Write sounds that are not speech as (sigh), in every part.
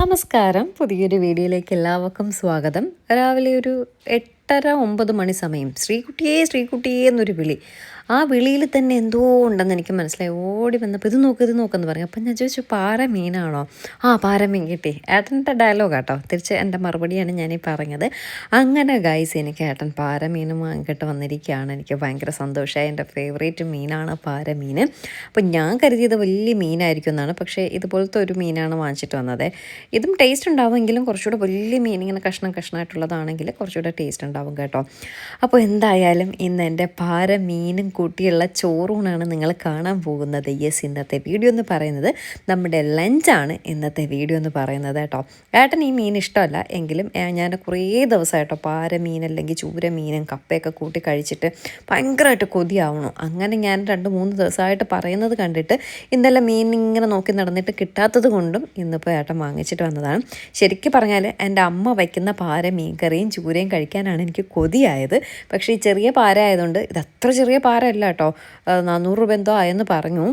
നമസ്കാരം. പുതിയൊരു വീഡിയോയിലേക്ക് എല്ലാവർക്കും സ്വാഗതം. രാവിലെ ഒരു എട്ടര ഒമ്പത് മണി സമയം. ശ്രീകുട്ടിയേ ശ്രീകുട്ടിയേ എന്നൊരു വിളി. ആ വിളിയിൽ തന്നെ എന്തോ ഉണ്ടെന്ന് എനിക്ക് മനസ്സിലായി. ഓടി വന്നപ്പോൾ ഇത് നോക്ക് ഇത് നോക്കെന്ന് പറഞ്ഞു. അപ്പം ഞാൻ ചോദിച്ചു പാര മീനാണോ? ആ പാര മീൻ കിട്ടി. ഏട്ടന്റെ ഡയലോഗ് കേട്ടോ തിരിച്ച് എന്റെ മറുപടിയാണ് ഞാനീ പറഞ്ഞത്. അങ്ങനെ ഗൈസ് എനിക്ക് ഏട്ടൻ പാര മീനും വാങ്ങിയിട്ട് വന്നിരിക്കുകയാണ്. എനിക്ക് ഭയങ്കര സന്തോഷമായി എന്റെ ഫേവറേറ്റ് മീനാണ് പാര മീൻ. അപ്പം ഞാൻ കരുതിയത് വലിയ മീനായിരിക്കും എന്നാണ്. പക്ഷേ ഇതുപോലത്തെ ഒരു മീനാണ് വാങ്ങിച്ചിട്ട് വന്നത്. ഇതും ടേസ്റ്റ് ഉണ്ടാവുമെങ്കിലും കുറച്ചുകൂടെ വലിയ മീൻ ഇങ്ങനെ കഷ്ണം കഷ്ണമായിട്ടുള്ളതാണെങ്കിൽ കുറച്ചുകൂടെ ടേസ്റ്റ് ഉണ്ടാവും കേട്ടോ. അപ്പോൾ എന്തായാലും ഇന്ന് എന്റെ പാര മീനും കൂട്ടിയുള്ള ചോറൂണാണ് നിങ്ങൾ കാണാൻ പോകുന്നത്. യെസ് ഇന്നത്തെ വീഡിയോ എന്ന് പറയുന്നത് നമ്മുടെ ലഞ്ചാണ് ഇന്നത്തെ വീഡിയോ എന്ന് പറയുന്നത് കേട്ടോ. ഏട്ടൻ ഈ മീൻ ഇഷ്ടമല്ല എങ്കിലും ഞാൻ കുറേ ദിവസമായിട്ടോ പാര മീൻ അല്ലെങ്കിൽ ചൂര മീനും കപ്പയൊക്കെ കൂട്ടി കഴിച്ചിട്ട് ഭയങ്കരമായിട്ട് കൊതിയാവണം. അങ്ങനെ ഞാൻ രണ്ട് മൂന്ന് ദിവസമായിട്ട് പറയുന്നത് കണ്ടിട്ട് ഇന്നലെ മീൻ ഇങ്ങനെ നോക്കി നടന്നിട്ട് കിട്ടാത്തത് കൊണ്ടും ഇന്നിപ്പോൾ ഏട്ടൻ വാങ്ങിച്ചിട്ട് വന്നതാണ്. ശരിക്കും പറഞ്ഞാൽ എന്റെ അമ്മ വയ്ക്കുന്ന പാര മീൻകറിയും ചൂരയും കഴിക്കാനാണ് എനിക്ക് കൊതിയായത്. പക്ഷേ ഈ ചെറിയ പാര ആയതുകൊണ്ട് ഇത് അത്ര ചെറിയ പാര അല്ല കേട്ടോ നാനൂറ് രൂപ എന്തോ ആയെന്ന് പറഞ്ഞു.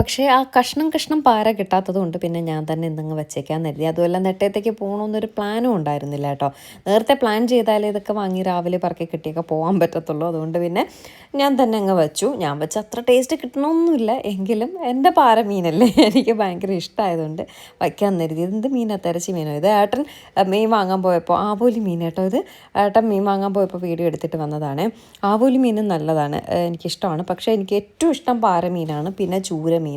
പക്ഷേ ആ കഷ്ണം കഷ്ണം പാര കിട്ടാത്തത് കൊണ്ട് പിന്നെ ഞാൻ തന്നെ ഇന്നങ്ങ് വെച്ചേക്കാൻ കരുതി. അതുമല്ല നെട്ടയത്തേക്ക് പോകണമെന്നൊരു പ്ലാനും ഉണ്ടായിരുന്നില്ല കേട്ടോ. നേരത്തെ പ്ലാൻ ചെയ്താലേ ഇതൊക്കെ വാങ്ങി രാവിലെ പറക്കി കിട്ടിയൊക്കെ പോകാൻ പറ്റത്തുള്ളൂ. അതുകൊണ്ട് പിന്നെ ഞാൻ തന്നെ അങ്ങ് വെച്ചു. ഞാൻ വെച്ച അത്ര ടേസ്റ്റ് കിട്ടണമെന്നില്ല എങ്കിലും എന്റെ പാര മീനല്ലേ? (laughs) എനിക്ക് ഭയങ്കര ഇഷ്ടമായതുകൊണ്ട് വയ്ക്കാൻ കരുതി. എന്ത് മീനാ? തിരച്ചി മീനോ? ഇത് ഏട്ടൻ മീൻ വാങ്ങാൻ പോയപ്പോൾ ആവോലി മീൻ കേട്ടോ ഇത്. ഏട്ടൻ മീൻ വാങ്ങാൻ പോയപ്പോൾ വീഡിയോ എടുത്തിട്ട് വന്നതാണ്. ആവോലി മീനും നല്ലതാണ്. എനിക്കിഷ്ടമാണ്. പക്ഷേ എനിക്ക് ഏറ്റവും ഇഷ്ടം പാര മീനാണ്. പിന്നെ ചൂര മീൻ.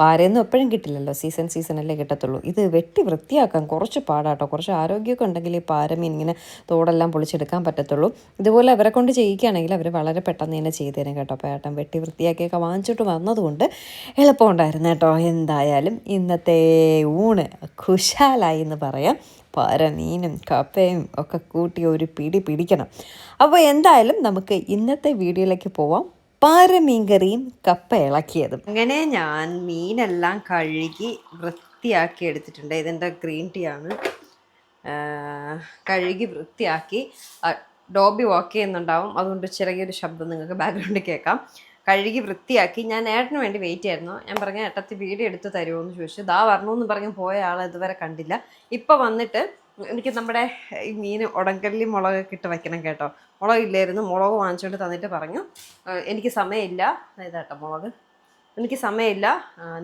പാരയൊന്നും എപ്പോഴും കിട്ടില്ലല്ലോ. സീസൺ സീസണല്ലേ കിട്ടത്തുള്ളൂ. ഇത് വെട്ടി വൃത്തിയാക്കാൻ കുറച്ച് പാടാട്ടോ. കുറച്ച് ആരോഗ്യമൊക്കെ ഉണ്ടെങ്കിൽ ഈ പാരമീൻ ഇങ്ങനെ തോടെല്ലാം പൊളിച്ചെടുക്കാൻ പറ്റത്തുള്ളൂ. ഇതുപോലെ അവരെ കൊണ്ട് ചെയ്യിക്കുകയാണെങ്കിൽ അവർ വളരെ പെട്ടെന്ന് തന്നെ ചെയ്തു തരും കേട്ടോ. അപ്പോൾ ഏട്ടൻ വെട്ടി വൃത്തിയാക്കിയൊക്കെ വാങ്ങിച്ചിട്ട് വന്നതുകൊണ്ട് എളുപ്പമുണ്ടായിരുന്നു കേട്ടോ. എന്തായാലും ഇന്നത്തെ ഊണ് ഖുഷാലായി എന്ന് പറയാം. പാര മീനും കപ്പയും ഒക്കെ കൂട്ടി ഒരു പിടി പിടിക്കണം. അപ്പോൾ എന്തായാലും നമുക്ക് ഇന്നത്തെ വീഡിയോയിലേക്ക് പോവാം. പാര മീൻകറിയും കപ്പ ഇളക്കിയതും. അങ്ങനെ ഞാൻ മീനെല്ലാം കഴുകി വൃത്തിയാക്കി എടുത്തിട്ടുണ്ട്. ഇതെന്റെ ഗ്രീൻ ടീ ആണ്. കഴുകി വൃത്തിയാക്കി. ഡോബി വാക്ക് ചെയ്യുന്നുണ്ടാവും. അതുകൊണ്ട് ചെറിയൊരു ശബ്ദം നിങ്ങൾക്ക് ബാക്ക്ഗ്രൗണ്ടിൽ കേൾക്കാം. കഴുകി വൃത്തിയാക്കി. ഞാൻ ഏട്ടന് വേണ്ടി വെയിറ്റ് ആയിരുന്നു ഞാൻ പറഞ്ഞ ഏട്ടത്തി വീഡിയോ എടുത്ത് തരുമോ എന്ന് ചോദിച്ചു. ദാ വരണമെന്ന് പറഞ്ഞ് പോയ ആളെ ഇതുവരെ കണ്ടില്ല. ഇപ്പം വന്നിട്ട് എനിക്ക് നമ്മുടെ ഈ മീൻ ഉടങ്കല്ലി മുളകൊക്കെ ഇട്ട് വയ്ക്കണം കേട്ടോ. മുളകില്ലായിരുന്നു മുളക് വാങ്ങിച്ചുകൊണ്ട് തന്നിട്ട് പറഞ്ഞു. എനിക്ക് സമയമില്ല. ഇതാട്ടോ മുളക്. എനിക്ക് സമയമില്ല.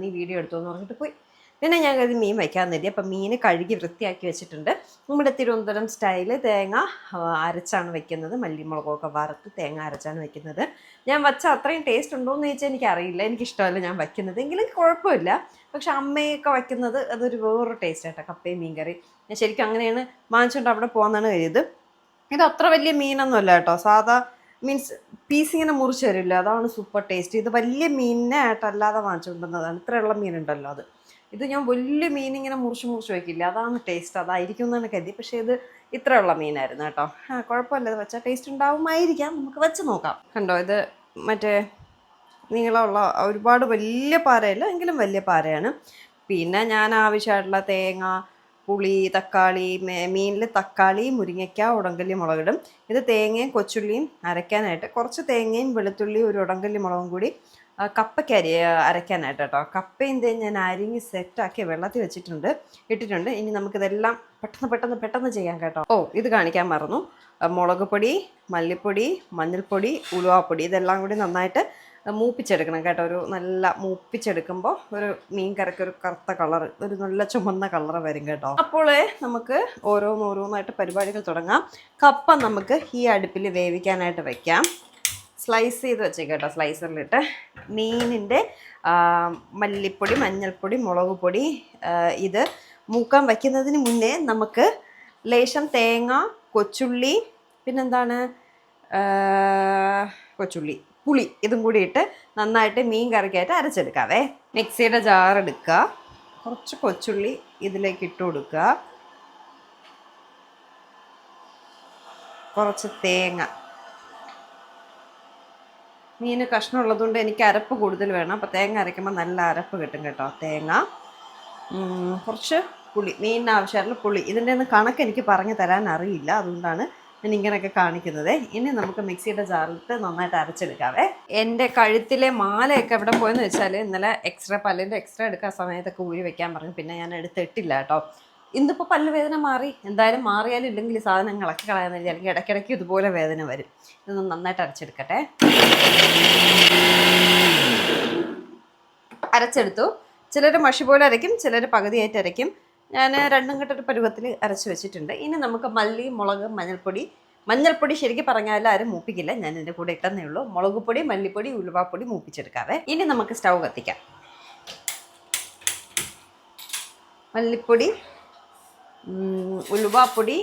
നീ വീഡിയോ എടുത്തു എന്ന് പറഞ്ഞിട്ട് പോയി. പിന്നെ ഞാൻ കരുതി മീൻ വയ്ക്കാൻ നേടി അപ്പം മീൻ കഴുകി വൃത്തിയാക്കി വെച്ചിട്ടുണ്ട്. നമ്മുടെ തിരുവനന്തപുരം സ്റ്റൈൽ തേങ്ങ അരച്ചാണ് വെക്കുന്നത്. മല്ലിമുളകൊക്കെ വറുത്ത് തേങ്ങ അരച്ചാണ് വെക്കുന്നത്. ഞാൻ വച്ച അത്രയും ടേസ്റ്റ് ഉണ്ടോ എന്ന് ചോദിച്ചാൽ എനിക്കറിയില്ല. എനിക്കിഷ്ടമല്ല ഞാൻ വയ്ക്കുന്നത്. എങ്കിലും കുഴപ്പമില്ല. പക്ഷെ അമ്മയൊക്കെ വയ്ക്കുന്നത് അതൊരു വേറൊരു ടേസ്റ്റ് ആട്ടോ കപ്പയും മീൻകറി. ഞാൻ ശരിക്കും അങ്ങനെയാണ് വാങ്ങിച്ചുകൊണ്ട് അവിടെ പോകുന്നതാണ് കരുത് ഇത് അത്ര വലിയ മീനൊന്നുമല്ല കേട്ടോ. സാധാ മീൻസ് പീസ് ഇങ്ങനെ മുറിച്ച് തരില്ല? അതാണ് സൂപ്പർ ടേസ്റ്റ് ഇത് വലിയ മീനിനെ ആയിട്ടല്ലാതെ വാങ്ങിച്ചുകൊണ്ടുവന്നതാണ് ഇത്രയുള്ള മീനുണ്ടല്ലോ അത്. ഇത് ഞാൻ വലിയ മീൻ ഇങ്ങനെ മുറിച്ച് മുറിച്ച് വയ്ക്കില്ല അതാണ് ടേസ്റ്റ് അതായിരിക്കും എന്നാണ് കരുതി. പക്ഷേ ഇത് ഇത്രയുള്ള മീനായിരുന്നു കേട്ടോ. ആ കുഴപ്പമില്ല. ഇത് വെച്ചാൽ ടേസ്റ്റ് ഉണ്ടാവുമായിരിക്കാം. നമുക്ക് വെച്ച് നോക്കാം. കണ്ടോ ഇത് മറ്റേ നീളമുള്ള ഒരുപാട് വലിയ പാറയല്ല എങ്കിലും വലിയ പാറയാണ് പിന്നെ ഞാൻ ആവശ്യമായിട്ടുള്ള തേങ്ങ പുളി തക്കാളി മീനിൽ തക്കാളി മുരിങ്ങയ്ക്ക ഉടങ്കല്ലി മുളകിടും. ഇത് തേങ്ങയും കൊച്ചുള്ളിയും അരയ്ക്കാനായിട്ട് കുറച്ച് തേങ്ങയും വെളുത്തുള്ളിയും ഒരു ഉടങ്കല്ലി മുളകും കൂടി കപ്പയ്ക്ക് അരി അരയ്ക്കാനായിട്ട് കേട്ടോ കപ്പയും തേ ഞാൻ അരിഞ്ഞ് സെറ്റാക്കി വെള്ളത്തിൽ വെച്ചിട്ടുണ്ട് ഇട്ടിട്ടുണ്ട്. ഇനി നമുക്കിതെല്ലാം പെട്ടെന്ന് പെട്ടെന്ന് പെട്ടെന്ന് ചെയ്യാം കേട്ടോ. ഓ ഇത് കാണിക്കാൻ മറന്നു. മുളക് പൊടി മല്ലിപ്പൊടി മഞ്ഞൾപ്പൊടി ഉലുവാപ്പൊടി ഇതെല്ലാം കൂടി നന്നായിട്ട് മൂപ്പിച്ചെടുക്കണം കേട്ടോ. ഒരു നല്ല മൂപ്പിച്ചെടുക്കുമ്പോൾ ഒരു മീൻ കറിക്ക് ഒരു കറുത്ത കളർ ഒരു നല്ല ചുമന്ന കളർ വരും കേട്ടോ. അപ്പോൾ നമുക്ക് ഓരോന്നോരോന്നായിട്ട് പരിപാടികൾ തുടങ്ങാം. കപ്പ നമുക്ക് ഈ അടുപ്പിൽ വേവിക്കാനായിട്ട് വെക്കാം. സ്ലൈസ് ചെയ്ത് വെച്ചേക്കാം കേട്ടോ. സ്ലൈസറിലിട്ട് മീനിന്റെ മല്ലിപ്പൊടി മഞ്ഞൾപ്പൊടി മുളക് പൊടി ഇത് മൂക്കാൻ വയ്ക്കുന്നതിന് മുന്നേ നമുക്ക് ലേശം തേങ്ങ കൊച്ചുള്ളി പിന്നെന്താണ് കൊച്ചുള്ളി പുളി ഇതും കൂടി ഇട്ട് നന്നായിട്ട് മീൻ കറിക്കായിട്ട് അരച്ചെടുക്കാവേ. മിക്സിയുടെ ജാർ എടുക്കുക കുറച്ച് കൊച്ചുള്ളി ഇതിലേക്ക് ഇട്ട് കൊടുക്കുക കുറച്ച് തേങ്ങ മീൻ കഷ്ണം ഉള്ളതുകൊണ്ട് എനിക്ക് അരപ്പ് കൂടുതൽ വേണം. അപ്പോൾ തേങ്ങ അരയ്ക്കുമ്പോൾ നല്ല അരപ്പ് കിട്ടും കേട്ടോ തേങ്ങ. കുറച്ച് പുളി മീനിന് ആവശ്യമായിട്ടുള്ള പുളി. ഇതിന്റെ ഒന്ന് കണക്ക് എനിക്ക് പറഞ്ഞു തരാൻ അറിയില്ല. അതുകൊണ്ടാണ് ഞാൻ ഇങ്ങനെയൊക്കെ കാണിക്കുന്നത്. ഇനി നമുക്ക് മിക്സിയുടെ ജാറിലിട്ട് നന്നായിട്ട് അരച്ചെടുക്കാവേ. എന്റെ കഴുത്തിലെ മാലയൊക്കെ എവിടെ പോയെന്ന് വെച്ചാൽ ഇന്നലെ എക്സ്ട്രാ പല്ലിന്റെ എക്സ്ട്രാ എടുക്കാൻ സമയത്തൊക്കെ ഊരി വെക്കാൻ പറഞ്ഞു. പിന്നെ ഞാൻ എടുത്തിട്ടില്ല കേട്ടോ. ഇന്നിപ്പോൾ പല്ലുവേദന മാറി. എന്തായാലും മാറിയാലും ഇല്ലെങ്കിൽ സാധനം ഇളക്കി കളയാന്ന് വിചാരിക്കും. അല്ലെങ്കിൽ ഇടയ്ക്കിടയ്ക്ക് ഇതുപോലെ വേദന വരും. ഇതൊന്ന് നന്നായിട്ട് അരച്ചെടുക്കട്ടെ. അരച്ചെടുത്തു. ചിലർ മഷി പോലെ അരയ്ക്കും ചിലർ പകുതിയായിട്ട് അരയ്ക്കും. ഞാൻ രണ്ടും കെട്ടൊരു പരുവത്തിൽ അരച്ച് വെച്ചിട്ടുണ്ട്. ഇനി നമുക്ക് മല്ലി മുളക് മഞ്ഞൾപ്പൊടി. മഞ്ഞൾപ്പൊടി ശരിക്കും പറഞ്ഞാൽ ആരും മൂപ്പിക്കില്ല. ഞാൻ ഇതിന്റെ കൂടെ ഇട്ടെന്നേ ഉള്ളൂ. മുളക് പൊടി മല്ലിപ്പൊടി ഉലുവാപ്പൊടി മൂപ്പിച്ചെടുക്കാവേ. ഇനി നമുക്ക് സ്റ്റൗ കത്തിക്കാം. മല്ലിപ്പൊടി. ഉലുവാപ്പൊടി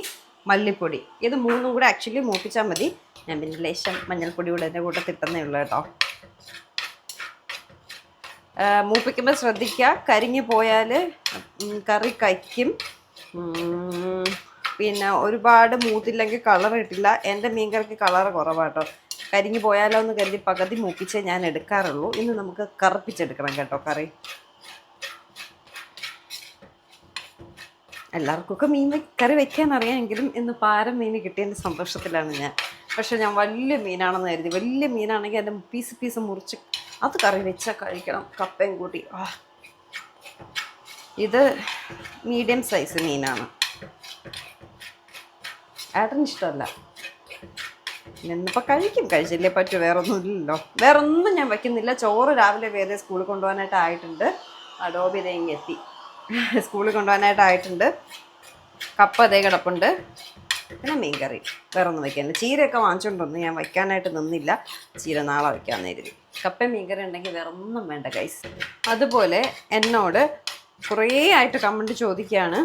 മല്ലിപ്പൊടി. ഇത് മൂന്നും കൂടെ ആക്ച്വലി മൂപ്പിച്ചാൽ മതി. ഞാൻ പിന്നെ ലേശം മഞ്ഞൾപ്പൊടി കൂടെ എന്റെ കൂട്ടത്തിൽ ഇട്ടെന്നേ ഉള്ളൂ കേട്ടോ. മൂപ്പിക്കുമ്പോൾ ശ്രദ്ധിക്കുക കരിഞ്ഞു പോയാൽ കറി കയ്ക്കും പിന്നെ ഒരുപാട് മൂത്തില്ലെങ്കിൽ കളർ ഇട്ടില്ല. എന്റെ മീൻകറിക്ക് കളർ കുറവാട്ടോ കരിഞ്ഞു പോയാലോ എന്ന് കരുതി പകുതി മൂപ്പിച്ചേ ഞാൻ എടുക്കാറുള്ളൂ. ഇന്ന് നമുക്ക് കറുപ്പിച്ചെടുക്കണം കേട്ടോ കറി. എല്ലാവർക്കൊക്കെ മീൻ കറി വെക്കാൻ അറിയാമെങ്കിലും ഇന്ന് പാരം മീൻ കിട്ടിയതിന്റെ സന്തോഷത്തിലാണ് ഞാൻ. പക്ഷേ ഞാൻ വലിയ മീനാണെന്ന് കരുതി. വലിയ മീനാണെങ്കിൽ അതിന്റെ പീസ് പീസ് മുറിച്ച് അത് കറി വെച്ചാൽ കഴിക്കണം. കപ്പയും കൂട്ടി. ആ. ഇത് മീഡിയം സൈസ് മീനാണ്. ഏട്ടന് ഇഷ്ടമല്ല. ഇന്നിപ്പോൾ കഴിക്കും. കഴിച്ചില്ലേ പറ്റൂ. വേറൊന്നും ഇല്ലല്ലോ വേറൊന്നും ഞാൻ വയ്ക്കുന്നില്ല ചോറ് രാവിലെ വേറെ സ്കൂളിൽ കൊണ്ടുപോകാനായിട്ട് ആയിട്ടുണ്ട്. അഡോബി ഇതെങ്കിൽ എത്തി. സ്കൂളിൽ കൊണ്ടുപോകാനായിട്ടായിട്ടുണ്ട്. കപ്പ അതേ കിടപ്പുണ്ട്. പിന്നെ മീൻകറി. വേറെ ഒന്നും വയ്ക്കാനില്ല ചീരയൊക്കെ വാങ്ങിച്ചുകൊണ്ടൊന്നും ഞാൻ വയ്ക്കാനായിട്ട് നിന്നില്ല. ചീര നാളെ വയ്ക്കാമെന്ന് കരുതി. കപ്പ മീൻകറി ഉണ്ടെങ്കിൽ വേറെ ഒന്നും വേണ്ട കൈസ് അതുപോലെ എന്നോട് കുറേ ആയിട്ട് കമന്റ് ചോദിക്കുകയാണ്.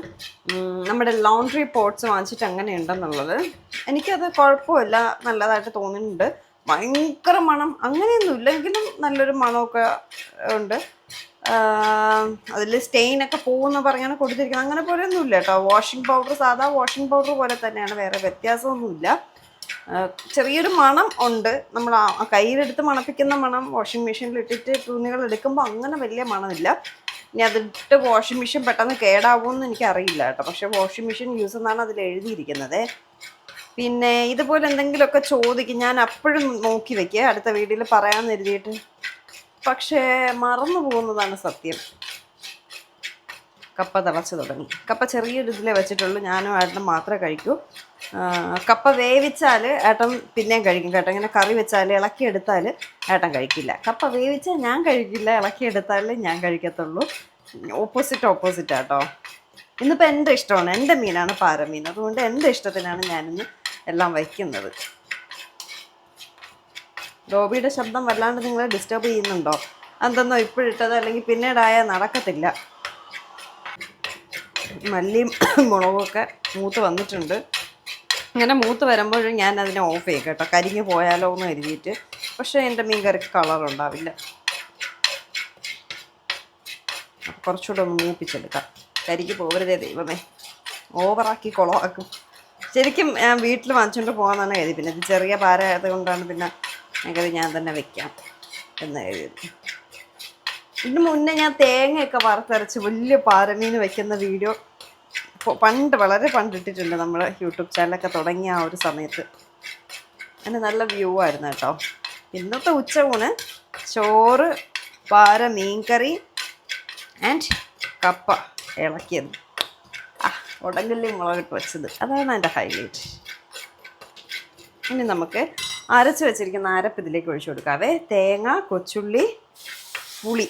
നമ്മുടെ ലോണ്ട്രി പോട്ട്സ് വാങ്ങിച്ചിട്ട് അങ്ങനെ ഉണ്ടെന്നുള്ളത്. എനിക്കത് കുഴപ്പമില്ല നല്ലതായിട്ട് തോന്നുന്നുണ്ട്. ഭയങ്കര മണം. അങ്ങനെയൊന്നും ഇല്ലെങ്കിലും നല്ലൊരു മണമൊക്കെ ഉണ്ട്. അതിൽ സ്റ്റെയിൻ ഒക്കെ പോകുമെന്ന് പറഞ്ഞാണ് കൊടുത്തിരിക്കുന്നത് അങ്ങനെ പോലെ ഒന്നുമില്ല കേട്ടോ. വാഷിംഗ് പൗഡർ സാധാ വാഷിംഗ് പൗഡർ പോലെ തന്നെയാണ്. വേറെ വ്യത്യാസമൊന്നുമില്ല. ചെറിയൊരു മണം ഉണ്ട്. നമ്മൾ കയ്യിലെടുത്ത് മണപ്പിക്കുന്ന മണം വാഷിംഗ് മെഷീനിൽ ഇട്ടിട്ട് തുണികൾ എടുക്കുമ്പോൾ അങ്ങനെ വലിയ മണമില്ല. ഇനി അതിട്ട് വാഷിംഗ് മെഷീൻ പെട്ടെന്ന് കേടാവുമെന്ന് എനിക്കറിയില്ല കേട്ടോ. പക്ഷേ വാഷിംഗ് മെഷീൻ യൂസ് എന്നാണ് അതിൽ എഴുതിയിരിക്കുന്നത്. പിന്നെ ഇതുപോലെ എന്തെങ്കിലുമൊക്കെ ചോദിക്കും. ഞാൻ അപ്പോഴും നോക്കി വെക്കുക അടുത്ത വീഡിയോയിൽ പറയാമെന്ന് എഴുതിയിട്ട്. പക്ഷേ മറന്നു പോകുന്നതാണ് സത്യം. കപ്പ തിളച്ച് തുടങ്ങി. കപ്പ ചെറിയൊരു ഇതിലേ വെച്ചിട്ടുള്ളൂ. ഞാനും ഏട്ടനും മാത്രമേ കഴിക്കൂ. കപ്പ വേവിച്ചാൽ ഏട്ടൻ പിന്നെയും കഴിക്കും കേട്ടോ. ഇങ്ങനെ കറി വെച്ചാൽ ഇളക്കിയെടുത്താൽ ഏട്ടൻ കഴിക്കില്ല. കപ്പ വേവിച്ചാൽ ഞാൻ കഴിക്കില്ല. ഇളക്കിയെടുത്താൽ ഞാൻ കഴിക്കത്തുള്ളൂ. ഓപ്പോസിറ്റ് ഓപ്പോസിറ്റ് ആട്ടോ ഇന്നിപ്പോൾ എന്റെ ഇഷ്ടമാണ്. എന്റെ മീനാണ് പാരമീൻ. അതുകൊണ്ട് എന്റെ ഇഷ്ടത്തിനാണ് ഞാനിന്ന് എല്ലാം വയ്ക്കുന്നത്. ഡോബിയുടെ ശബ്ദം വല്ലാണ്ട് നിങ്ങളെ ഡിസ്റ്റർബ് ചെയ്യുന്നുണ്ടോ? എന്തെന്നോ ഇപ്പോഴിട്ടത് അല്ലെങ്കിൽ പിന്നീടായാൽ നടക്കത്തില്ല. മല്ലിയും (coughs) മുളകൊക്കെ മൂത്ത് വന്നിട്ടുണ്ട്. ഇങ്ങനെ മൂത്ത് വരുമ്പോഴും ഞാൻ അതിനെ ഓഫ് ചെയ്യും കേട്ടോ കരിഞ്ഞു പോയാലോ എന്ന് കരുതിയിട്ട്. പക്ഷേ എന്റെ മീൻ കറിക്ക് കളർ ഉണ്ടാവില്ല കുറച്ചുകൂടെ ഒന്ന് മൂപ്പിച്ചെടുക്കാം. കരിക്ക് പോകരുതേ ദൈവമേ. ഓവറാക്കി കുളമാക്കും ശരിക്കും വീട്ടിൽ വാങ്ങിച്ചുകൊണ്ട് പോകാമെന്നാണ് കരുതി. പിന്നെ ഇത് ചെറിയ പാര ആയതുകൊണ്ടാണ് പിന്നെ കരുതി ഞാൻ തന്നെ വെക്കാം എന്ന് എഴുതി ഇതിന് മുന്നേ ഞാൻ തേങ്ങയൊക്കെ വറുത്തരച്ച് വലിയ പാരമീൻ വെക്കുന്ന വീഡിയോ പണ്ട് വളരെ പണ്ടിട്ടിട്ടുണ്ട് നമ്മൾ യൂട്യൂബ് ചാനലൊക്കെ തുടങ്ങിയ ആ ഒരു സമയത്ത്. അതിന് നല്ല വ്യൂ ആയിരുന്നു കേട്ടോ. ഇന്നത്തെ ഉച്ചയൂണ് ചോറ് പാര മീൻകറി ആൻഡ് കപ്പ ഇളക്കിയത്. ആ ഉടങ്കല്ലി മുളകിട്ട് വെച്ചത്. അതാണ് എന്റെ ഹൈലൈറ്റ് ഇനി നമുക്ക് അരച്ച് വെച്ചിരിക്കുന്ന അരപ്പ് ഇതിലേക്ക് ഒഴിച്ചു കൊടുക്കാവേ. തേങ്ങ കൊച്ചുള്ളി പുളി.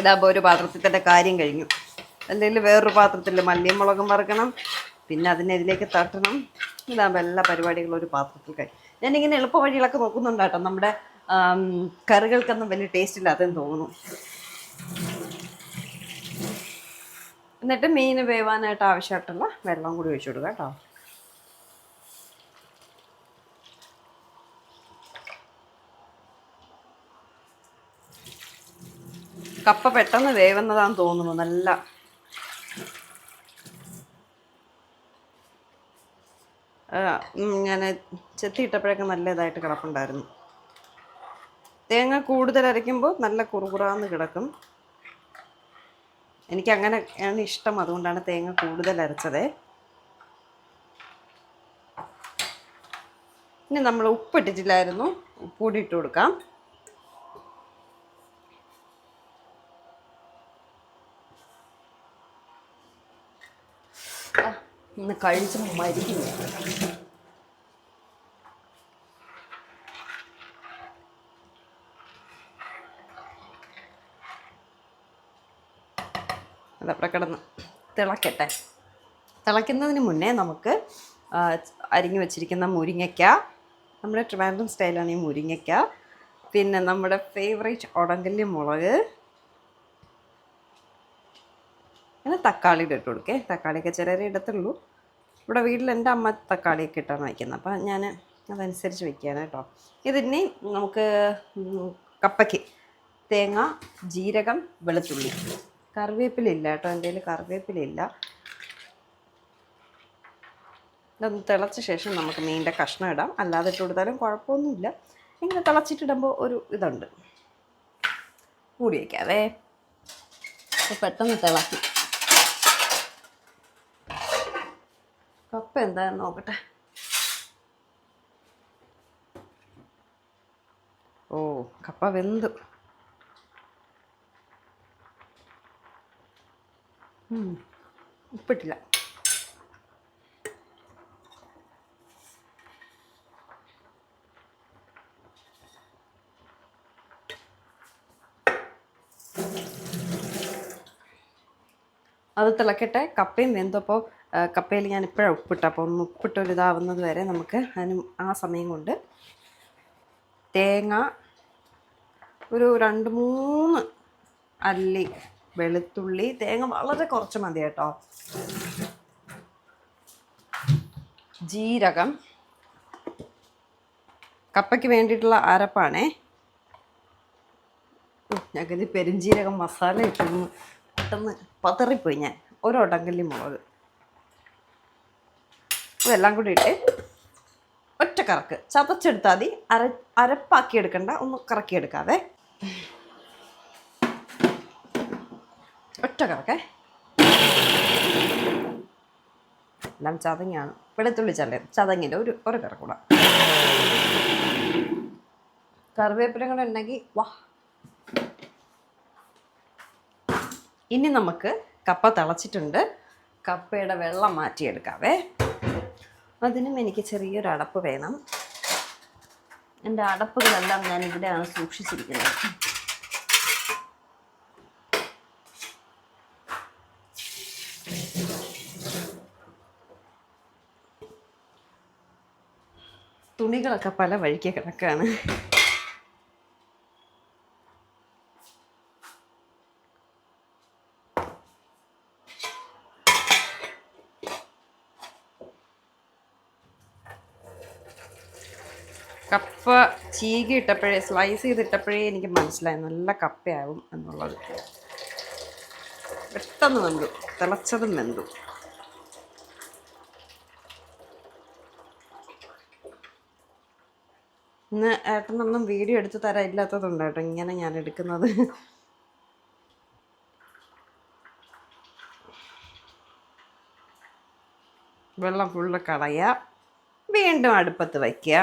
ഇതാകുമ്പോൾ ഒരു പാത്രത്തിൽ തന്നെ കാര്യം കഴിഞ്ഞു. എന്തെങ്കിലും വേറൊരു പാത്രത്തിൽ മല്ലിയും മുളകും വറുക്കണം. പിന്നെ അതിനെ ഇതിലേക്ക് തട്ടണം. ഇതാകുമ്പോൾ എല്ലാ പരിപാടികളും ഒരു പാത്രത്തിൽ കഴിയും ഞാനിങ്ങനെ എളുപ്പ വഴികളൊക്കെ നോക്കുന്നുണ്ട് കേട്ടോ. നമ്മുടെ കറികൾക്കൊന്നും വലിയ ടേസ്റ്റ് ഇല്ലാത്തതെന്ന് തോന്നുന്നു. എന്നിട്ട് മീൻ വേവാനായിട്ട് ആവശ്യമായിട്ടുള്ള വെള്ളം കൂടി ഒഴിച്ചു കൊടുക്കുക കേട്ടോ. കപ്പ പെട്ടെന്ന് വേവുന്നതാന്ന് തോന്നുന്നു നല്ല. ഞാൻ ചെത്തിയിട്ടപ്പോഴൊക്കെ നല്ല ഇതായിട്ട് കിടപ്പുണ്ടായിരുന്നു. തേങ്ങ കൂടുതൽ അരയ്ക്കുമ്പോൾ നല്ല കുറുകുറാന്ന് കിടക്കും. എനിക്ക് അങ്ങനെ ആണ് ഇഷ്ടം. അതുകൊണ്ടാണ് തേങ്ങ കൂടുതൽ അരച്ചത്. ഇനി നമ്മൾ ഉപ്പിട്ടിട്ടില്ലായിരുന്നു. പൊടി കൊടുക്കാം. ഒന്ന് കഴിച്ച് മരിക്കുന്നു. തിളക്കട്ടെ. തിളയ്ക്കുന്നതിന് മുന്നേ നമുക്ക് അരിഞ്ഞു വച്ചിരിക്കുന്ന മുരിങ്ങയ്ക്ക നമ്മുടെ ട്രിവാൻഡ്രം സ്റ്റൈലാണ് ഈ മുരിങ്ങയ്ക്ക പിന്നെ നമ്മുടെ ഫേവറേറ്റ് ഉടങ്കല്ലി മുളക് പിന്നെ തക്കാളിയുടെ ഇട്ട് കൊടുക്കേ. തക്കാളിയൊക്കെ ചിലരെ ഇടത്തുള്ളൂ. ഇവിടെ വീട്ടിൽ എന്റെ അമ്മ തക്കാളിയൊക്കെ ഇട്ടാണ് വയ്ക്കുന്നത്. അപ്പോൾ ഞാൻ അതനുസരിച്ച് വയ്ക്കുകയാണ് കേട്ടോ. ഇതിനി നമുക്ക് കപ്പയ്ക്ക് തേങ്ങ ജീരകം വെളുത്തുള്ളി. കറിവേപ്പിലില്ല കേട്ടോ എന്റെ കയ്യിൽ കറിവേപ്പിലില്ല ഇതൊന്ന് തിളച്ച ശേഷം നമുക്ക് മീനിന്റെ കഷ്ണം ഇടാം. അല്ലാതെ ഇട്ട് കൊടുത്താലും കുഴപ്പമൊന്നുമില്ല. ഇങ്ങനെ തിളച്ചിട്ടിടുമ്പോൾ ഒരു ഇതുണ്ട്. മൂടി വയ്ക്കാവേ പെട്ടെന്ന് തിളക്കി. കപ്പ എന്താണെന്ന് നോക്കട്ടെ. ഓ കപ്പ വെന്തു. ഉപ്പിട്ടില്ല. അത് തിളക്കട്ടെ. കപ്പയും വെന്തപ്പോൾ കപ്പയിൽ ഞാൻ ഇപ്പോഴാണ് ഉപ്പിട്ട. അപ്പോൾ ഒന്ന് ഉപ്പിട്ടൊരിതാവുന്നത് വരെ നമുക്ക് അതിന് ആ സമയം കൊണ്ട് തേങ്ങ ഒരു രണ്ട് മൂന്ന് അല്ലി വെളുത്തുള്ളി തേങ്ങ വളരെ കുറച്ച് മതി കേട്ടോ. ജീരകം. കപ്പയ്ക്ക് വേണ്ടിയിട്ടുള്ള അരപ്പാണേ. ഞങ്ങൾക്ക് പെരുംജീരകം മസാല ഇട്ടൊന്ന് പെട്ടെന്ന് പതറിപ്പോയി ഞാൻ. ഒരൊടങ്കല്ലി മുളക്. ഇതെല്ലാം കൂടി ഇട്ട് ഒറ്റ കറക്ക്. ചതച്ചെടുത്താൽ മതി. അര അരപ്പാക്കി എടുക്കണ്ട ഒന്ന് കറക്കി ഒറ്റ കറക്കെ എല്ലാം ചതങ്ങാണ് വെളുത്തുള്ളി ചല്ല ചതങ്ങിന്റെ ഒരു ഒരു കറക്കൂട കറിവേപ്പിലും കൂടെ ഉണ്ടെങ്കിൽ വാ. ഇനി നമുക്ക് കപ്പ തിളച്ചിട്ടുണ്ട്. കപ്പയുടെ വെള്ളം മാറ്റിയെടുക്കാവേ. അതിനും എനിക്ക് ചെറിയൊരു അടപ്പ് വേണം. എന്റെ അടപ്പുകളെല്ലാം ഞാൻ ഇവിടെയാണ് സൂക്ഷിച്ചിരിക്കുന്നത്. തുണികളൊക്കെ പല വഴിക്ക് കിടക്കാണ്. കപ്പ ചീകി ഇട്ടപ്പോഴേ സ്ലൈസ് ചെയ്തിട്ടപ്പോഴേ എനിക്ക് മനസ്സിലായി നല്ല കപ്പയാവും എന്നുള്ളത്. പെട്ടെന്ന് വെന്തു തിളച്ചതും വെന്തു. ഇന്ന് ഏട്ടനൊന്നും വീഡിയോ എടുത്ത് തരാൻ ഇല്ലാത്തതുണ്ട് കേട്ടോ. ഇങ്ങനെ ഞാൻ എടുക്കുന്നത്. വെള്ളം ഫുള്ള് കളയുക വീണ്ടും അടുപ്പത്ത് വയ്ക്കുക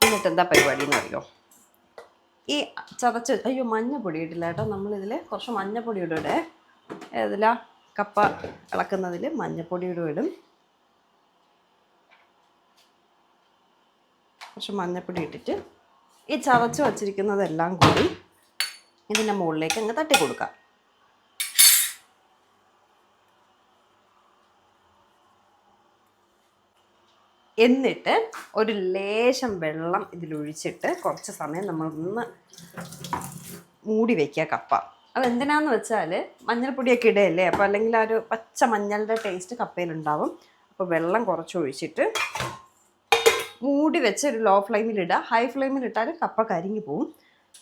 എന്നിട്ട് എന്താ പരിപാടി എന്ന് അറിയോ? ഈ ചതച്ച് അയ്യോ മഞ്ഞപ്പൊടി ഇട്ടില്ല കേട്ടോ. നമ്മളിതിൽ കുറച്ച് മഞ്ഞപ്പൊടി ഇടൂടെ ഏതിലാ? കപ്പ ഇളക്കുന്നതിൽ മഞ്ഞപ്പൊടി ഇടും. കുറച്ച് മഞ്ഞപ്പൊടി ഇട്ടിട്ട് ഈ ചതച്ച് വച്ചിരിക്കുന്നതെല്ലാം കൂടി ഇതിന്റെ മുകളിലേക്ക് അങ്ങ് തട്ടി കൊടുക്കാം. എന്നിട്ട് ഒരു ലേശം വെള്ളം ഇതിലൊഴിച്ചിട്ട് കുറച്ച് സമയം നമ്മളൊന്ന് മൂടി വയ്ക്കുക കപ്പ. അതെന്തിനാന്ന് വെച്ചാൽ മഞ്ഞൾപ്പൊടിയൊക്കെ ഇടയല്ലേ? അപ്പോൾ അല്ലെങ്കിൽ ആ ഒരു പച്ച മഞ്ഞളുടെ ടേസ്റ്റ് കപ്പയിലുണ്ടാവും. അപ്പോൾ വെള്ളം കുറച്ച് ഒഴിച്ചിട്ട് മൂടി വെച്ച് ഒരു ലോ ഫ്ലെയിമിൽ ഫ്ലെയിമിലിടുക ഹൈ ഫ്ലെയിമിൽ ഇട്ടാൽ കപ്പ കരിഞ്ഞു പോവും.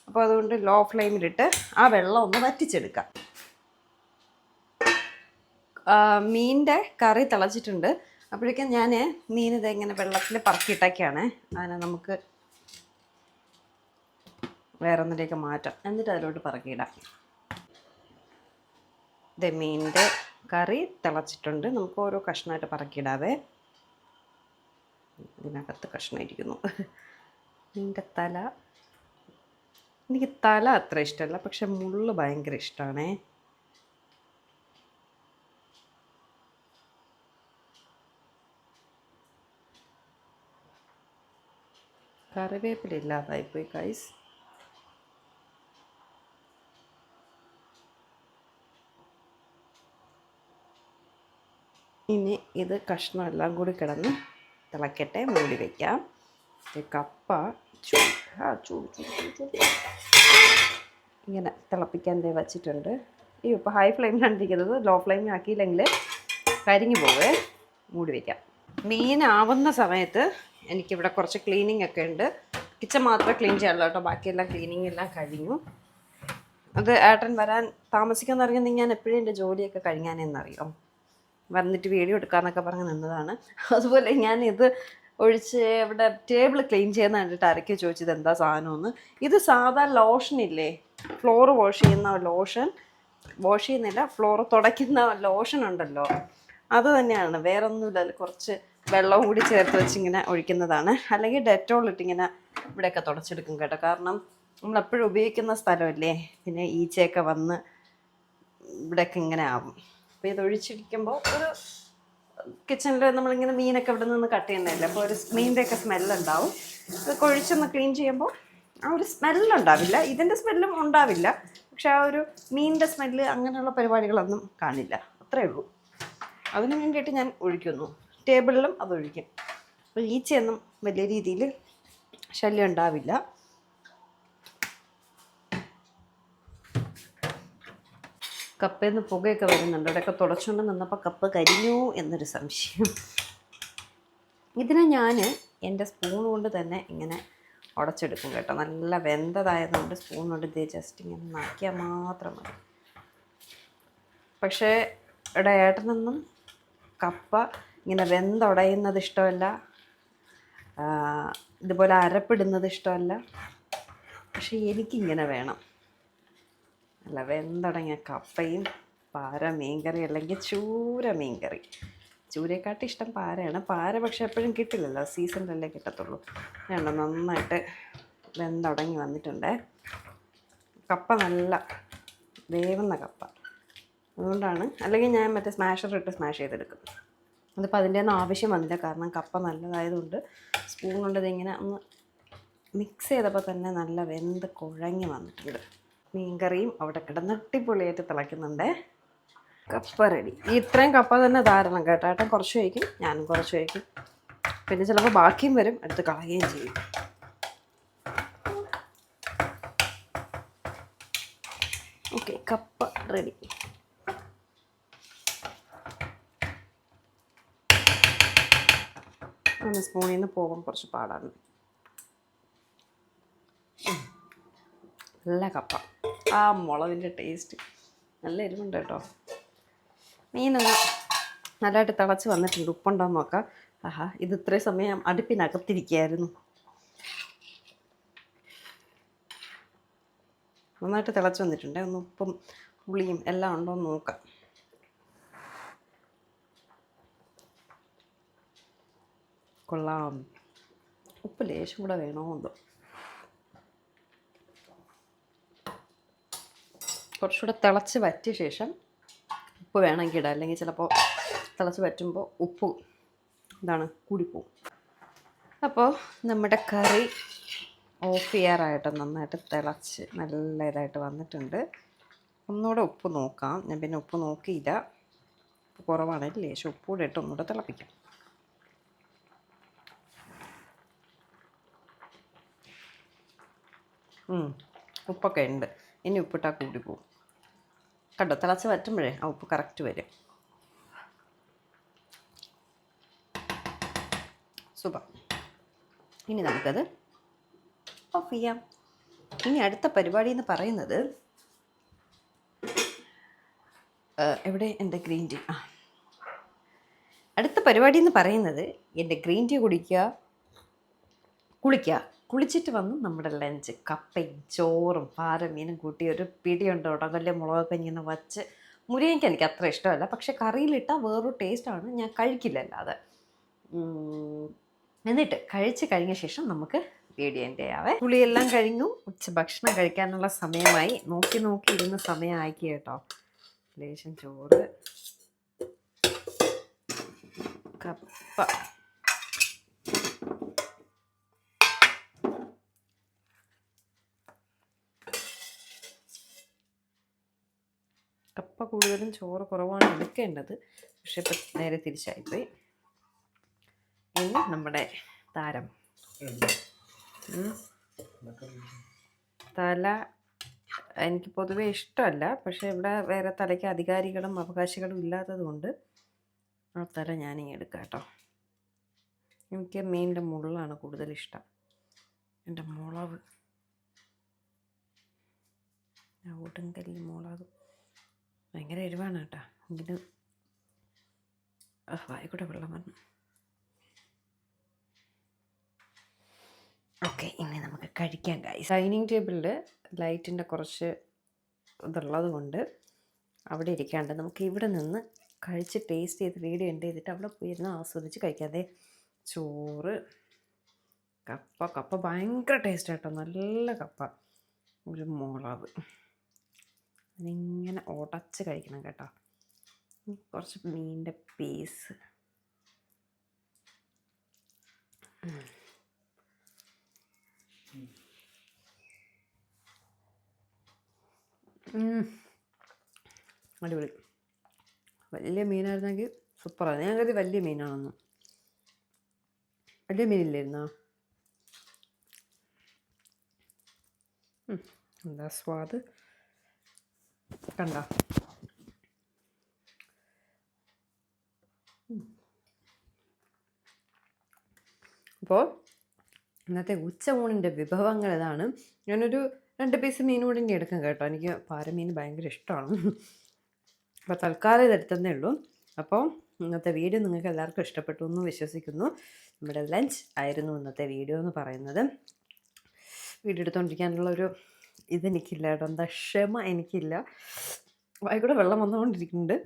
അപ്പോൾ അതുകൊണ്ട് ലോ ഫ്ലെയിമിലിട്ട് ആ വെള്ളം ഒന്ന് വറ്റിച്ചെടുക്കുക മീനിന്റെ കറി തിളച്ചിട്ടുണ്ട്. അപ്പോഴേക്കും ഞാൻ മീനിത് ഇങ്ങനെ വെള്ളത്തിൽ പറക്കിയിട്ടൊക്കെയാണ് അതിനെ നമുക്ക് വേറെ ഒന്നിലേക്ക് മാറ്റാം. എന്നിട്ട് അതിലോട്ട് പറക്കിയിടാം. ഇത് മീനിന്റെ കറി തിളച്ചിട്ടുണ്ട്. നമുക്ക് ഓരോ കഷ്ണമായിട്ട് പറക്കിയിടാവേ. ഇതിനകത്ത് കഷ്ണം ഇരിക്കുന്നു എന്റെ തല. എനിക്ക് തല അത്ര ഇഷ്ടമല്ല പക്ഷെ മുള്ള് ഭയങ്കര ഇഷ്ടമാണേ കറിവേപ്പില ഇല്ലാതായിപ്പോയി കൈസ് ഇനി ഇത് കഷ്ണം എല്ലാം കൂടി കിടന്ന് തിളക്കട്ടെ മൂടി വയ്ക്കാം കപ്പ ഇങ്ങനെ തിളപ്പിക്കാൻ ദേ വച്ചിട്ടുണ്ട്. ഈ ഇപ്പോൾ ഹൈ ഫ്ലെയിമിലാണ് ഇരിക്കുന്നത്. ലോ ഫ്ലെയിമിൽ ആക്കിയില്ലെങ്കിൽ കരിഞ്ഞു പോവേ. മൂടി വയ്ക്കാം മീനാവുന്ന സമയത്ത് എനിക്കിവിടെ കുറച്ച് ക്ലീനിങ് ഒക്കെ ഉണ്ട്. കിച്ചൺ മാത്രമേ ക്ലീൻ ചെയ്യാനുള്ളൂ കേട്ടോ. ബാക്കിയെല്ലാം ക്ലീനിങ് എല്ലാം കഴിഞ്ഞു. അത് ഏട്ടൻ വരാൻ താമസിക്കാന്ന് പറഞ്ഞാൽ ഞാൻ എപ്പോഴും എന്റെ ജോലിയൊക്കെ കഴിഞ്ഞാനെന്നറിയോ? വന്നിട്ട് വീഡിയോ എടുക്കാമെന്നൊക്കെ പറഞ്ഞ് നിന്നതാണ്. അതുപോലെ ഞാൻ ഇത് ഒഴിച്ച് ഇവിടെ ടേബിൾ ക്ലീൻ ചെയ്യുന്ന കണ്ടിട്ട് അരക്കി ചോദിച്ചത് എന്താ സാധനമെന്ന്. ഇത് സാധാ ലോഷൻ ഇല്ലേ? ഫ്ലോർ വാഷ് ചെയ്യുന്ന ലോഷൻ. വാഷ് ചെയ്യുന്നില്ല ഫ്ലോർ തുടയ്ക്കുന്ന ലോഷൻ ഉണ്ടല്ലോ. അത് തന്നെയാണ്. വേറെ ഒന്നുമില്ല കുറച്ച് വെള്ളവും കൂടി ചേർത്ത് വെച്ച് ഇങ്ങനെ ഒഴിക്കുന്നതാണ്. അല്ലെങ്കിൽ ഡെറ്റോൾ ഇട്ടിങ്ങനെ ഇവിടെയൊക്കെ തുടച്ചെടുക്കും കേട്ടോ. കാരണം നമ്മളെപ്പോഴും ഉപയോഗിക്കുന്ന സ്ഥലമല്ലേ പിന്നെ ഈച്ചയൊക്കെ വന്ന് ഇവിടെയൊക്കെ ഇങ്ങനെ ആവും. അപ്പോൾ ഇത് ഒഴിച്ചിരിക്കുമ്പോൾ ഒരു കിച്ചണിൽ നമ്മളിങ്ങനെ മീനൊക്കെ ഇവിടെ നിന്ന് കട്ട് ചെയ്യുന്നതല്ലേ അപ്പോൾ ഒരു മീനിന്റെ ഒക്കെ സ്മെല്ലുണ്ടാവും ഇതൊക്കെ ഒഴിച്ചൊന്ന് ക്ലീൻ ചെയ്യുമ്പോൾ ആ ഒരു സ്മെല്ലുണ്ടാവില്ല ഇതിന്റെ സ്മെല്ലും ഉണ്ടാവില്ല. പക്ഷെ ആ ഒരു മീനിന്റെ സ്മെല്ല് അങ്ങനെയുള്ള പരിപാടികളൊന്നും കാണില്ല. അത്രേ ഉള്ളൂ. അതിന് വേണ്ടിയിട്ട് ഞാൻ ഒഴിക്കുന്നു. ടേബിളിലും അത് ഒഴിക്കും. അപ്പോൾ ഈച്ചയൊന്നും വലിയ രീതിയിൽ ശല്യം ഉണ്ടാവില്ല. കപ്പയിൽ നിന്ന് പുകയൊക്കെ വരുന്നുണ്ട്. അവിടെയൊക്കെ തുടച്ചുകൊണ്ട് നിന്നപ്പോൾ കപ്പ് കരിഞ്ഞു എന്നൊരു സംശയം. ഇതിനെ ഞാൻ എന്റെ സ്പൂൺ കൊണ്ട് തന്നെ ഇങ്ങനെ ഉടച്ചെടുക്കും കേട്ടോ. നല്ല വെന്തതായതുകൊണ്ട് സ്പൂൺ കൊണ്ട് ഇത് ജസ്റ്റ് ഇങ്ങനെ നാക്കിയാൽ മാത്രം മതി. പക്ഷേ ഇവിടെ ഏട്ടനൊന്നും കപ്പ ഇങ്ങനെ വെന്തുടയുന്നത് ഇഷ്ടമല്ല. ഇതുപോലെ അരപ്പിടുന്നത് ഇഷ്ടമല്ല. പക്ഷേ എനിക്കിങ്ങനെ വേണം. അല്ല വെന്തടങ്ങിയ കപ്പയും പാര മീൻകറി അല്ലെങ്കിൽ ചൂര മീൻകറി. ചൂരയെക്കാട്ടി ഇഷ്ടം പാരയാണ്. പാര പക്ഷെ എപ്പോഴും കിട്ടില്ലല്ലോ സീസണിലല്ലേ കിട്ടത്തുള്ളൂ. ഞാൻ നന്നായിട്ട് വെന്തടങ്ങി വന്നിട്ടുണ്ട്. കപ്പ നല്ല വേവുന്ന കപ്പ. അതുകൊണ്ടാണ് അല്ലെങ്കിൽ ഞാൻ മറ്റേ സ്മാഷർ ഇട്ട് സ്മാഷ് ചെയ്തെടുക്കും. അതിപ്പോൾ അതിന്റെ ഒന്നും ആവശ്യം വന്നില്ല കാരണം കപ്പ നല്ലതായതുകൊണ്ട് സ്പൂൺ കൊണ്ടത് ഇങ്ങനെ ഒന്ന് മിക്സ് ചെയ്തപ്പോൾ തന്നെ നല്ല വെന്ത് കുഴങ്ങി വന്നിട്ടുണ്ട്. മീൻകറിയും അവിടെ കിടന്ന് അടിപൊളിയായിട്ട് തിളയ്ക്കുന്നുണ്ടേ. കപ്പ റെഡി ഇത്രയും കപ്പ തന്നെ ധാരണം കേട്ടോ. ഏട്ടൻ കുറച്ച് കഴിക്കും ഞാനും കുറച്ച് കഴിക്കും. പിന്നെ ചിലപ്പോൾ ബാക്കിയും വരും എടുത്ത് കളയുകയും ചെയ്യും. ഓക്കെ കപ്പ റെഡി ഒന്ന് സ്പൂണിൽ നിന്ന് പോകും കുറച്ച് പാടാണ് നല്ല കപ്പ. ആ മുളകിന്റെ ടേസ്റ്റ് നല്ല എരിവുണ്ട് കേട്ടോ. മീനൊന്ന് നല്ലതായിട്ട് തിളച്ച് വന്നിട്ടുണ്ട്. ഉപ്പുണ്ടോ നോക്കാം. ആഹാ ഇത് ഇത്രയും സമയം അടുപ്പിനകത്തിരിക്കുകയായിരുന്നു. നന്നായിട്ട് തിളച്ച് വന്നിട്ടുണ്ട്. ഒന്ന് ഉപ്പും പുളിയും എല്ലാം ഉണ്ടോ എന്ന് നോക്കാം. കൊള്ളാം. ഉപ്പ് ലേശം കൂടെ വേണോ എന്തോ കുറച്ചുകൂടെ തിളച്ച് വറ്റിയ ശേഷം ഉപ്പ് വേണമെങ്കിൽ ഇടാം. അല്ലെങ്കിൽ ചിലപ്പോൾ തിളച്ച് വറ്റുമ്പോൾ ഉപ്പ് എന്താണ് കൂടിപ്പോവും. അപ്പോൾ നമ്മുടെ കറി ഓഫ് ചെയ്യാറായിട്ട് നന്നായിട്ട് തിളച്ച് നല്ല ഇതായിട്ട് വന്നിട്ടുണ്ട്. ഒന്നുകൂടെ ഉപ്പ് നോക്കാം. ഞാൻ പിന്നെ ഉപ്പ് നോക്കിയില്ല. ഉപ്പ് കുറവാണെങ്കിൽ ലേശം ഉപ്പ് കൂടെ ഇട്ട് ഒന്നുകൂടെ തിളപ്പിക്കാം. ഉപ്പൊക്കെ ഉണ്ട്. ഇനി ഉപ്പിട്ടാൽ കൂടി പോകും കണ്ടോ? തിളച്ച് വറ്റുമ്പോഴേ ആ ഉപ്പ് കറക്റ്റ് വരും. സൂപ്പർ. ഇനി നമുക്കത് ഓഫ് ചെയ്യാം. ഇനി അടുത്ത പരിപാടി എന്ന് പറയുന്നത് എവിടെ എന്റെ ഗ്രീൻ ടീ? ആ. അടുത്ത പരിപാടി എന്ന് പറയുന്നത് എന്റെ ഗ്രീൻ ടീ കുടിക്കുക കുളിക്കുക. കുളിച്ചിട്ട് വന്ന് നമ്മുടെ ലഞ്ച് കപ്പയും ചോറും പാരമീനും കൂട്ടി ഒരു പിടിയുണ്ട് ഉടകല്ലെ മുളകൊക്കെ ഇങ്ങനെ വച്ച് മുരിങ്ങയ്ക്ക് എനിക്ക് അത്ര ഇഷ്ടമല്ല. പക്ഷെ കറിയിലിട്ടാൽ വേറൊരു ടേസ്റ്റാണ് ഞാൻ കഴിക്കില്ല അല്ലാതെ. എന്നിട്ട് കഴിച്ച് കഴിഞ്ഞ ശേഷം നമുക്ക് വീഡിയോന്റെ ആവേ. പുളിയെല്ലാം കഴിഞ്ഞു. ഉച്ച ഭക്ഷണം കഴിക്കാനുള്ള സമയമായി. നോക്കി നോക്കി ഇരുന്ന സമയമാക്കി കേട്ടോ. ലേശം ചോറ്. കപ്പ. കപ്പ കൂടുതലും ചോറ് കുറവാണ് എടുക്കേണ്ടത്. പക്ഷെ ഇപ്പം നേരെ തിരിച്ചായിപ്പോയി. ഇനി നമ്മുടെ താരം. തല എനിക്ക് പൊതുവെ ഇഷ്ടമല്ല. പക്ഷേ ഇവിടെ വേറെ തലയ്ക്ക് അധികാരികളും അവകാശികളും ഇല്ലാത്തത് കൊണ്ട് ആ തല ഞാനീ എടുക്കാം കേട്ടോ. എനിക്ക് മീനിന്റെ മുള്ളാണ് കൂടുതൽ ഇഷ്ടം. എന്റെ മുളവ് ഒടുങ്കല്ലി മുളക് ഭയങ്കര എരിവാണ് കേട്ടോ. എങ്കിലും വായിക്കൂടെ വെള്ളം വന്നു. ഓക്കെ ഇനി നമുക്ക് കഴിക്കാൻ കായി ഡൈനിങ് ടേബിളിൽ ലൈറ്റിന്റെ കുറച്ച് ഇതുള്ളത് കൊണ്ട് അവിടെ ഇരിക്കാണ്ട് നമുക്ക് ഇവിടെ നിന്ന് കഴിച്ച് ടേസ്റ്റ് ചെയ്ത് വീഡിയോ എൻഡ് ചെയ്തിട്ട് അവിടെ പോയിരുന്ന് ആസ്വദിച്ച് കഴിക്കാതെ ചോറ് കപ്പ കപ്പ ഭയങ്കര ടേസ്റ്റ് ആട്ടോ നല്ല കപ്പ. ഒരു മുളക്. അതിങ്ങനെ ഉടച്ച് കഴിക്കണം കേട്ടോ. കുറച്ച് മീനിന്റെ പീസ് അടിപൊളി. വലിയ മീനായിരുന്നെങ്കിൽ സൂപ്പറാണ് ഞാൻ കരുതി വലിയ മീനാണെന്ന്. വലിയ മീനില്ലായിരുന്നോ? എന്താ സ്വാദ്? കണ്ടോ? അപ്പോൾ ഇന്നത്തെ ഉച്ചയൂണിന്റെ വിഭവങ്ങൾ ഇതാണ്. ഞാനൊരു രണ്ട് പീസ് മീൻ കൂടി ഇനി എടുക്കാം കേട്ടോ. എനിക്ക് പാരമീൻ ഭയങ്കര ഇഷ്ടമാണ്. അപ്പോൾ തൽക്കാലം ഇതെടുത്തതേ ഉള്ളൂ. അപ്പോൾ ഇന്നത്തെ വീഡിയോ നിങ്ങൾക്ക് എല്ലാവർക്കും ഇഷ്ടപ്പെട്ടു എന്ന് വിശ്വസിക്കുന്നു. നമ്മുടെ ലഞ്ച് ആയിരുന്നു ഇന്നത്തെ വീഡിയോ എന്ന് പറയുന്നത്. വീഡിയോ എടുത്തുകൊണ്ടിരിക്കാനുള്ള ഒരു ഇതെനിക്കില്ല കേട്ടോ. എന്താ ക്ഷമ എനിക്കില്ല. വായിക്കൂടെ വെള്ളം വന്നുകൊണ്ടിരിക്കുന്നുണ്ട്.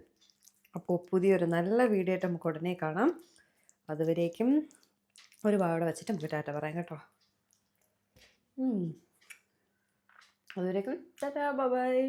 അപ്പോൾ പുതിയൊരു നല്ല വീഡിയോ ആയിട്ട് നമുക്ക് ഉടനെ കാണാം. അതുവരേക്കും ഒരു വാവിടെ വെച്ചിട്ട് നമുക്ക് ടാറ്റ പറയാം കേട്ടോ. അതുവരേക്കും ടാറ്റാ ബൈ.